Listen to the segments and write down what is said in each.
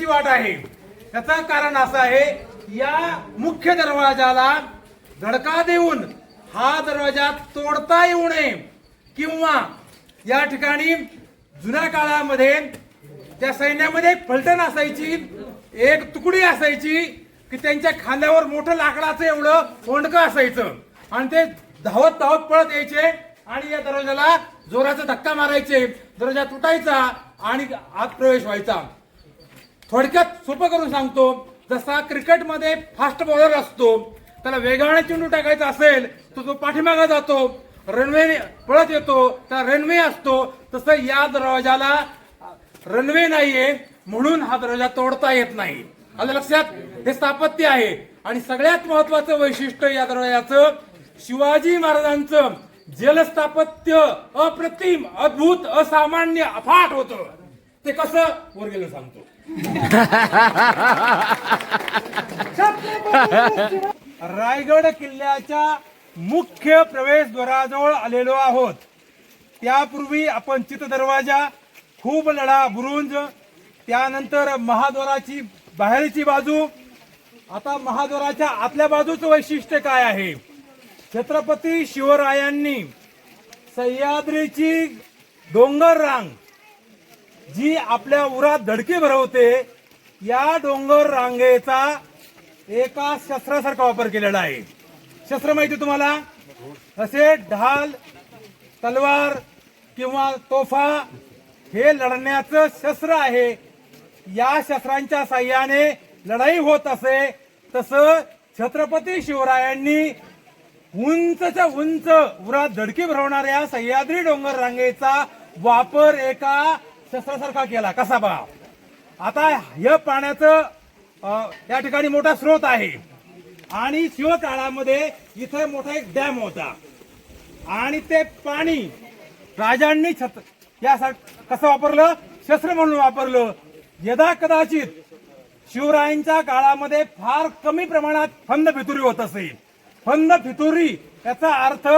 महत्वाची वाट आहे. त्याचं कारण असं आहे या मुख्य दरवाजाला धडका देऊन हा दरवाजा तोडता येऊ नये किंवा या ठिकाणी जुन्या काळामध्ये त्या सैन्यामध्ये एक फलटण असायची एक तुकडी असायची की त्यांच्या खांद्यावर मोठं लाकडाचं एवढं कोंडकं असायचं. आणि ते धावत धावत पळत यायचे आणि या दरवाजाला जोराचा धक्का मारायचे. दरवाजा तुटायचा आणि आत प्रवेश व्हायचा. थोडक्यात सोपं करून सांगतो. जसा क्रिकेटमध्ये फास्ट बॉलर असतो त्याला वेगाने चेंडू टाकायचा असेल तर तो पाठीमागा जातो रनवे पळत येतो त्याला रनवे असतो. तसं या दरवाजाला रनवे नाहीये म्हणून हा दरवाजा तोडता येत नाही. आलं लक्षात? हे स्थापत्य आहे. आणि सगळ्यात महत्वाचं वैशिष्ट्य या दरवाजाचं शिवाजी महाराजांचं जलस्थापत्य अप्रतिम अद्भुत असामान्य अफाट होतं. ते कसं? वर गेलं सांगतो. रायगड किल्ल्याच्या मुख्य प्रवेशद्वाराजवळ आलेलो आहोत. त्यापूर्वी आपण चित दरवाजा खूप लढा बुरुंज त्यानंतर महाद्वाराची बाहेरची बाजू. आता महाद्वाराच्या आतल्या बाजूचं वैशिष्ट्य काय आहे? छत्रपती शिवरायांनी सह्याद्रीची डोंगर रांग जी आपल्या उरात धडकी भरवते या डोंगर रांगेचा एका शस्त्रासारखा वापर केलेला आहे. शस्त्र माहिती तुम्हाला? असे ढाल तलवार किंवा तोफा हे लढण्याचं शस्त्र आहे. या शस्त्रांच्या साह्याने लढाई होत असे तसं छत्रपती शिवरायांनी उंचच्या उंच उरात धडकी भरवणाऱ्या सह्याद्री डोंगर रांगेचा वापर एका शस्त्रासारखा केला. कसा बा आता या पाण्याचं या ठिकाणी मोठा स्रोत आहे. आणि शिवकाळामध्ये इथे मोठा एक डॅम होता. आणि ते पाणी राजांनी छत यासाठी कसं वापरलं? शस्त्र म्हणून वापरलं. यदा कदाचित शिवरायांच्या काळामध्ये फार कमी प्रमाणात फंद फितुरी होत असे फंद फितुरी याचा अर्थ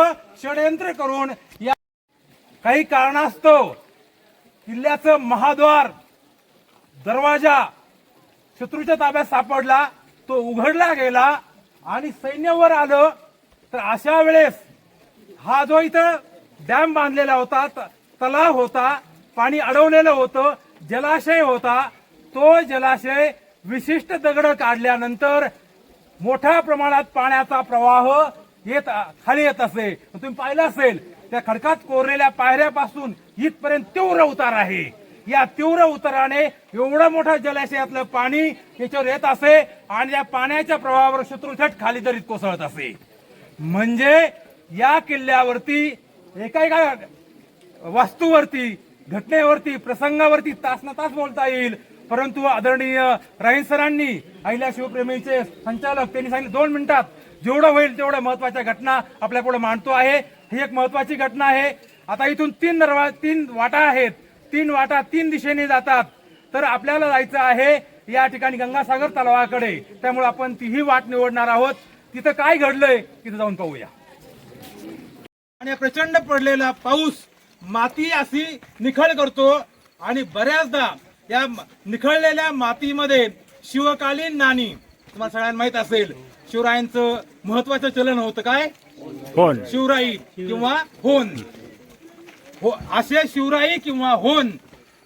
षडयंत्र करून या काही कारणास्तव किल्ल्याचं महाद्वार दरवाजा शत्रूच्या ताब्यात सापडला तो उघडला गेला आणि सैन्यावर आलं. तर अशा वेळेस हा जो इथं डॅम बांधलेला होता तलाव होता पाणी अडवलेलं होतं जलाशय होता तो जलाशय विशिष्ट दगड काढल्यानंतर मोठ्या प्रमाणात पाण्याचा प्रवाह येत खाली येत असे. तुम्ही पाहिलं असेल त्या खडकात कोरलेल्या पायऱ्यापासून इथपर्यंत तीव्र उतार आहे. या तीव्र उताराने एवढं मोठं जलाशयातलं पाणी त्याच्यावर येत असे आणि या पाण्याच्या प्रवाहावर शत्रू थेट खाली दरीत कोसळत असे. म्हणजे या किल्ल्यावरती एका एका वास्तूवरती घटनेवरती प्रसंगावरती तास ना तास बोलता येईल. परंतु आदरणीय राहीन सरांनी अहिल्या शिवप्रेमीचे संचालक त्यांनी सांगितले दोन मिनिटात जेवढं होईल तेवढं महत्त्वाच्या घटना आपल्या पुढे मांडतो आहे. ही एक महत्वाची घटना आहे. आता इथून तीन दरवा तीन वाटा आहेत. तीन वाटा तीन दिशेने जातात. तर आपल्याला जायचं आहे या ठिकाणी गंगासागर तलावाकडे. त्यामुळे आपण तीही वाट निवडणार आहोत. तिथं काय घडलंय तिथं जाऊन पाहूया. आणि प्रचंड पडलेला पाऊस माती अशी निखळ करतो आणि बऱ्याचदा या निखळलेल्या मातीमध्ये शिवकालीन नाणी तुम्हाला सगळ्यांना माहीत असेल शिवरायांचं महत्वाचं चलन होतं काय? होन शिवराई किंवा होन हो असे शिवराई किंवा होन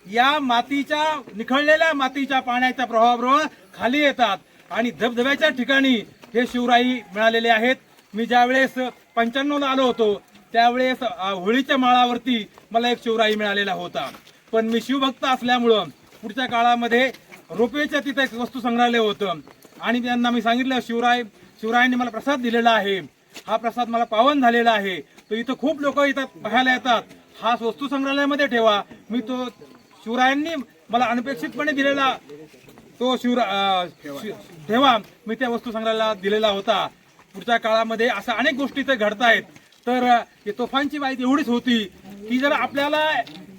या मातीच्या निखळलेल्या मातीच्या पाण्याच्या प्रभावाबरोबर खाली येतात आणि धबधब्याच्या ठिकाणी हे शिवराई मिळालेले आहेत. मी ज्यावेळेस पंच्याण्णवला आलो होतो त्यावेळेस होळीच्या माळावरती मला एक शिवराई मिळालेला होता. पण मी शिवभक्त असल्यामुळं पुढच्या काळामध्ये रोपवेच्या तिथे एक वस्तू संग्रहालय होतं. आणि त्यांना मी सांगितलं शिवराय शिवरायांनी मला प्रसाद दिलेला आहे. हा प्रसाद मला पावन झालेला आहे. तो इथं खूप लोक येतात पाहायला येतात. हा वस्तू संग्रहालयामध्ये ठेवा. मी तो शिवरायांनी मला अनपेक्षितपणे दिलेला तो शिवरा शि- ठेवा. मी त्या वस्तू संग्रहालयाला दिलेला होता. पुढच्या काळामध्ये अशा अनेक गोष्टी इथं घडत आहेत तर तोफांची माहिती एवढीच होती की जर आपल्याला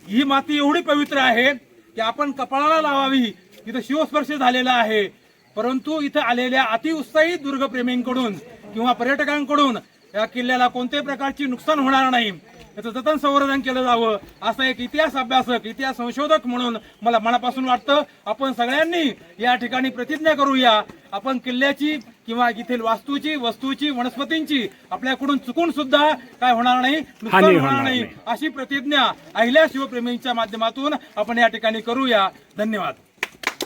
ही माती एवढी पवित्र आहे की आपण कपाळाला लावावी. इथं शिवस्पर्श झालेला आहे. परंतु इथं आलेल्या अतिउत्साही दुर्गप्रेमींकडून किंवा पर्यटकांकडून या किल्ल्याला कोणत्याही प्रकारची नुकसान होणार नाही. याचं जतन संवर्धन केलं जावं असं एक इतिहास अभ्यासक इतिहास संशोधक म्हणून मला मनापासून वाटतं. आपण सगळ्यांनी या ठिकाणी प्रतिज्ञा करूया. आपण किल्ल्याची किंवा येथील वास्तूची वस्तूची वनस्पतींची आपल्याकडून चुकून सुद्धा काय होणार नाही नुकसान होणार नाही. अशी प्रतिज्ञा अहिल्या शिवप्रेमींच्या माध्यमातून आपण या ठिकाणी करूया. धन्यवाद.